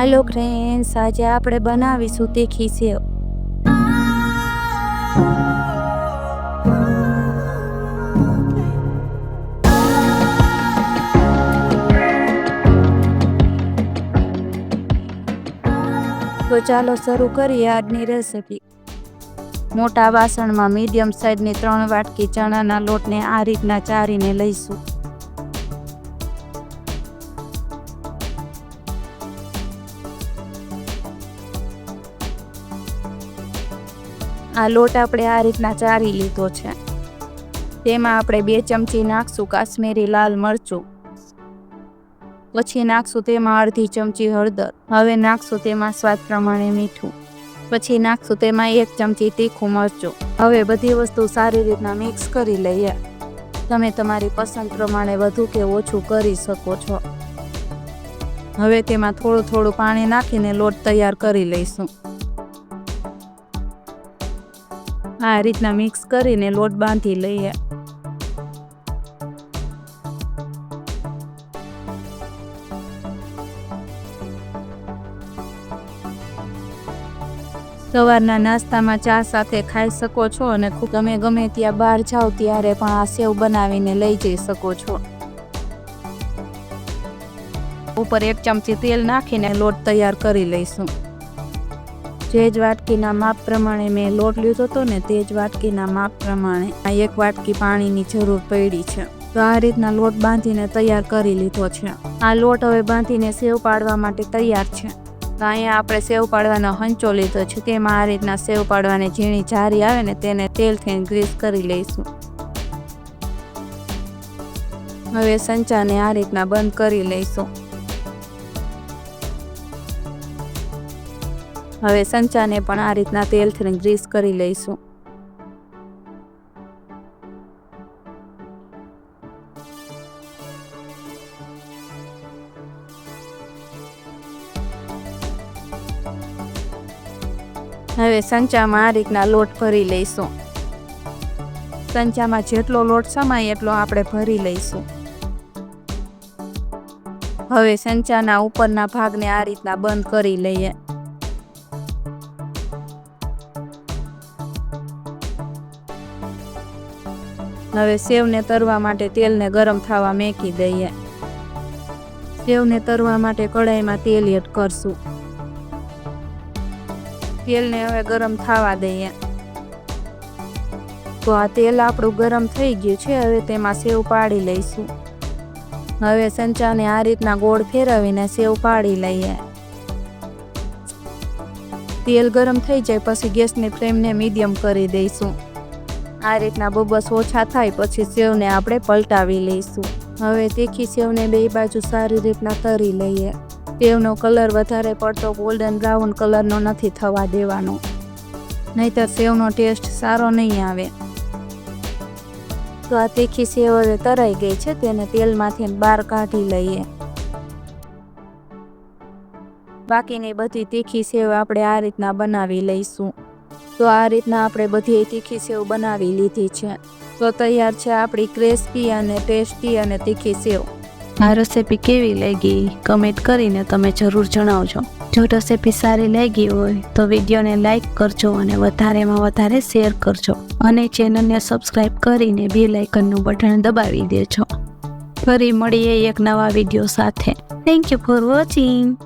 હાલો friends, આજે આપણે બનાવીશું તીખી સેવ. તો ચાલો શરૂ કરીએ આજની રેસિપી મોટા વાસણમાં મીડિયમ સાઇઝની ત્રણ વાટકી ચણાના લોટને આ રીતના ચારીને લઈશું. આ લોટ આપણે આ રીતના ચારી લીધો છે. તેમાં આપણે બે ચમચી નાખશું કાશ્મીરી લાલ મરચું. પછી નાખશું તેમાં અડધી ચમચી હળદર. હવે નાખશું તેમાં સ્વાદ પ્રમાણે મીઠું. પછી નાખશું તેમાં એક ચમચી તીખું મરચું. હવે બધી વસ્તુ સારી રીતના મિક્સ કરી લઈએ. તમે તમારી પસંદ પ્રમાણે વધુ કે ઓછું કરી શકો છો. હવે તેમાં થોડું થોડું પાણી નાખીને લોટ તૈયાર કરી લઈશું. આ રીતના મિક્સ કરીને લોટ બાંધી લઈએ. સવારના નાસ્તામાં ચા સાથે ખાઈ શકો છો અને તમે ગમે ત્યાં બહાર જાઓ ત્યારે પણ આ સેવ બનાવીને લઈ જઈ શકો છો. ઉપર એક ચમચી તેલ નાખીને લોટ તૈયાર કરી લઈશું. જે જ વાટકીના માપ પ્રમાણે મેં લોટ લીધો હતો ને તે જ વાટકીના માપ પ્રમાણે આ એક વાટકી પાણીની જરૂર પડી છે. તો આ રીતના લોટ બાંધીને તૈયાર કરી લીધો છે. આ લોટ હવે બાંધીને સેવ પાડવા માટે તૈયાર છે. તો અહીંયા આપણે સેવ પાડવાનો હંચો લીધો છે. તેમાં આ રીતના સેવ પાડવાની ઝીણી જારી આવે ને તેને તેલથી ગ્રીસ કરી લઈશું. હવે સંચાને આ રીતના બંધ કરી લઈશું. હવે સંચાને પણ આ રીતના તેલથી ગ્રીસ કરી લઈશું. હવે સંચામાં આ રીતના લોટ ભરી લઈશું. સંચામાં જેટલો લોટ સમાય એટલો આપણે ભરી લઈશું. હવે સંચાના ઉપરના ભાગને આ રીતના બંધ કરી લઈએ. હવે સેવને તરવા માટે તેલને ગરમ થવા મેકી દઈએ. સેવને તરવા માટે કડાઈમાં તેલ એડ કરશું. તેલને હવે ગરમ થવા દઈએ. તો આ તેલ આપણું ગરમ થઈ ગયું છે, હવે તેમાં સેવ પાડી લઈશું. હવે સંચાને આ રીતના ગોળ ફેરવીને સેવ પાડી લઈએ. તેલ ગરમ થઈ જાય, પછી ગેસની ફ્લેમને મીડિયમ કરી દઈશું. આ રીતના બબસ ઓછા થાય પછી સેવને આપણે પલટાવી લઈશું. હવે તીખી સેવને બે બાજુ સારી રીતના તરી લઈએ. સેવનો કલર વધારે પડતો ગોલ્ડન બ્રાઉન કલરનો નથી થવા દેવાનો. નહીતર સેવનો ટેસ્ટ સારો નહીં આવે. તો આ તીખી સેવ હવે તરાઈ ગઈ છે તેને તેલમાંથી બહાર કાઢી લઈએ. બાકીની બધી તીખી સેવ આપણે આ રીતના બનાવી લઈશું. તો આ રીતના આપણે બધી તીખી સેવ બનાવી લીધી છે. તો તૈયાર છે આપણી ક્રેસ્પી અને ટેસ્ટી અને તીખી સેવ. આ રેસીપી કેવી લાગી? કમેન્ટ કરીને તમે જરૂર જણાવજો. જો રેસીપી સારી લાગી હોય તો વિડીયોને લાઇક કરજો અને વધારેમાં વધારે શેર કરજો. અને ચેનલને સબસ્ક્રાઈબ કરીને બે લાઇકનનું બટન દબાવી દેજો. ફરી મળીએ એક નવા વીડિયો સાથે. Thank you for watching